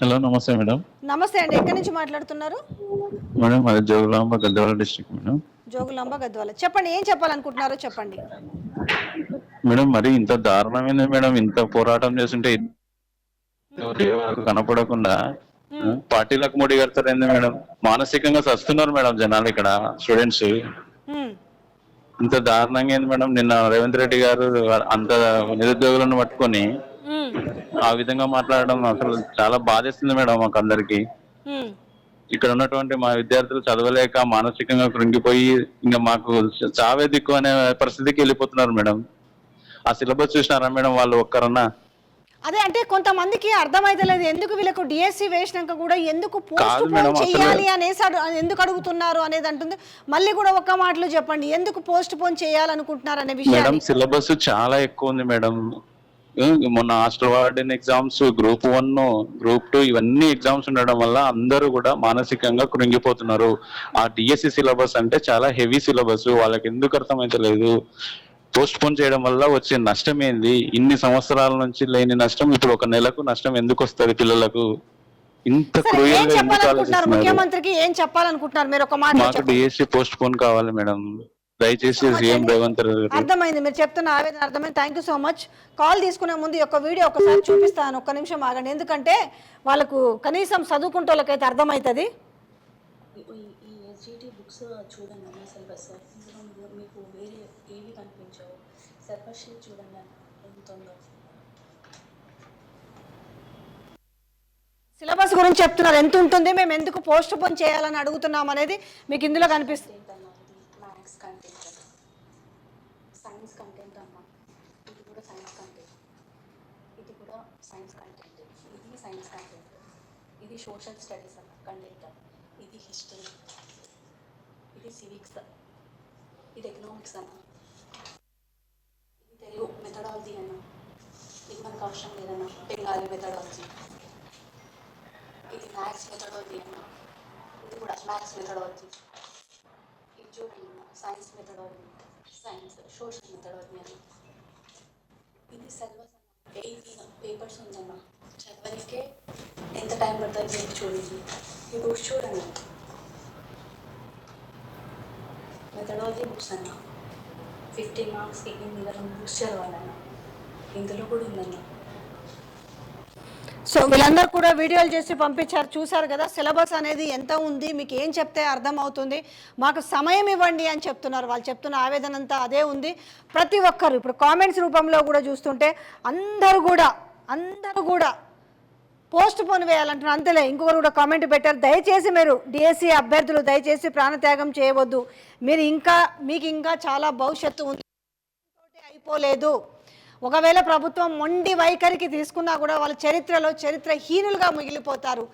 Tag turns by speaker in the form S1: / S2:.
S1: Hello నమస్తే madam.
S2: నమస్తే అండి ఎక్కడి నుంచి మాట్లాడుతున్నారు?
S1: మేడం అది జోగులాంబ గద్వాల డిస్ట్రిక్ట్ మేడం.
S2: జోగులాంబ గద్వాల. చెప్పండి ఏం చెప్పాలనుకుంటున్నారో చెప్పండి.
S1: మేడం మరి ఇంత దారుణమైంది మేడం ఇంత పోరాటం చేస్తుంటే కనపడకుండా పార్టీలకు ముడి కడతారైంది మేడం? మానసికంగా సస్తున్నారు మేడం జనాలు ఇక్కడ స్టూడెంట్స్. ఇంత దారుణంగా ఏంది మేడం నిన్న రేవంత్ రెడ్డి గారు అంత నిరుద్యోగులను పట్టుకొని. ఆ విధంగా మాట్లాడడం అసలు చాలా బాధేస్తుంది మేడం మాకు అందరికి. ఇక్కడ ఉన్నటువంటి మా విద్యార్థులు చదవలేక మానసికంగా కృంగిపోయి ఇంకా మాకు చావే దిక్కు అనే పరిస్థితికి వెళ్ళిపోతున్నారు మేడం. ఆ సిలబస్ చూసినారా మేడం వాళ్ళు ఒక్కరన్నా?
S2: అదే అంటే కొంతమందికి అర్థమైతలేదు. ఎందుకు వీళ్ళకు డిఎస్సి వేసినాక కూడా ఎందుకు పోస్ట్ పోన్ చేయాలి అనేసి ఎందుకు అడుగుతున్నారు అనేది అంటుంది. మళ్ళీ కూడా ఒక్క మాటలో చెప్పండి. ఎందుకు పోస్ట్ పోన్ చేయాలనుకుంటున్నారు అనే విషయాన్ని?
S1: సిలబస్ చాలా ఎక్కువ ఉంది మేడం. మొన్న hostel warden exams group one group two ఇవన్నీ ఎగ్జామ్స్ ఉండడం వల్ల అందరూ కూడా మానసికంగా కృంగిపోతున్నారు. ఆ డిఎస్సి సిలబస్ అంటే చాలా హెవీ సిలబస్ వాళ్ళకి ఎందుకు అర్థమైతలేదు పోస్ట్ పోన్ చేయడం వల్ల వచ్చే నష్టం ఏంది? ఇన్ని సంవత్సరాల నుంచి లేని నష్టం ఇప్పుడు ఒక నెలకు నష్టం ఎందుకు వస్తుంది పిల్లలకు? ఇంత క్రూయల్
S2: ముఖ్యమంత్రికి ఏం చెప్పాలనుకుంటున్నారు? మీరు ఒక మాట
S1: మాకు డిఎస్సి పోస్ట్ పోన్ కావాలి మేడం. దయచేసి సీఎం రేవంత్
S2: అర్థమైంది మీరు చెప్తున్న ఆవేదన అర్థమైంది. Thank you so much call తీసుకునే ముందు ఈ యొక్క వీడియో ఒకసారి చూపిస్తాను. ఒక్క నిమిషం ఆగండి. ఎందుకంటే వాళ్ళకు కనీసం చదువుకుంటే వాళ్ళకైతే అర్థమవుతుంది
S3: ఈ ఈ ఎస్జిటి బుక్స్ చూడండి అన్న సిలబస్ ఇందులో మీ- మీకు వేరే ఏవి కనిపించవు? సిలబస్ షీట్ చూడండి అన్న ఎంత ఉందో
S2: సిలబస్ గురించి చెప్తున్నారు. ఎంత ఉంటుంది? మేము ఎందుకు పోస్ట్ పోన్ చేయాలని అడుగుతున్నాం అనేది మీకు ఇందులో కనిపిస్తుంది
S3: మ్యాథ్స్ కంటెంట్ సైన్స్ కంటెంట్ అన్న ఇది కూడా సైన్స్ కంటెంట్. ఇది కూడా సైన్స్ కంటెంట్. ఇది సైన్స్ కంటెంట్. ఇది సోషల్ స్టడీస్ అన్న కంటెంట్ ఇది హిస్టరీ. ఇది సివిక్స్. ఇది ఎకనామిక్స్ అన్న ఇది తెలుగు మెథడాలజీ అన్న ఇది మనకు అవసరం లేదన్న బెంగాలీ మెథడాలజీ. ఇది మ్యాథ్స్ మెథడాలజీ అన్న ఇది కూడా మ్యాథ్స్ మెథడాలజీ. ఇది చూడండి science methodology science social methodology అని ఇది సిలబస్ ఎయిటీన్ పేపర్స్ ఉందన్న చదవనికే ఎంత టైం పడుతుంది మీరు చూడండి ఈ బుక్స్ చూడండి మెథడాలజీ బుక్స్ అన్న ఫిఫ్టీ మార్క్స్కి ఎనిమిది బుక్స్ చదవాలన్న ఇందులో కూడా ఉందన్న
S2: సో వీళ్ళందరూ కూడా వీడియోలు చేసి పంపించారు. చూసారు కదా సిలబస్ అనేది ఎంత ఉంది మీకు ఏం చెప్తే అర్థం అవుతుంది మాకు సమయం ఇవ్వండి అని చెప్తున్నారు. వాళ్ళు చెప్తున్న ఆవేదన అంతా అదే ఉంది. ప్రతి ఒక్కరు ఇప్పుడు కామెంట్స్ రూపంలో కూడా చూస్తుంటే అందరూ కూడా అందరూ కూడా పోస్ట్ పోన్ వేయాలంటున్నారు. అంతలే ఇంకొకరు కూడా కామెంట్ పెట్టారు. దయచేసి మీరు డిఎస్సి అభ్యర్థులు దయచేసి ప్రాణత్యాగం చేయవద్దు. మీరు ఇంకా మీకు ఇంకా చాలా భవిష్యత్తు ఉంది. అయిపోలేదు. ఒకవేళ ప్రభుత్వం మొండి వైఖరికి తీసుకున్నా కూడా వాళ్ళ చరిత్రలో చరిత్రహీనులుగా మిగిలిపోతారు.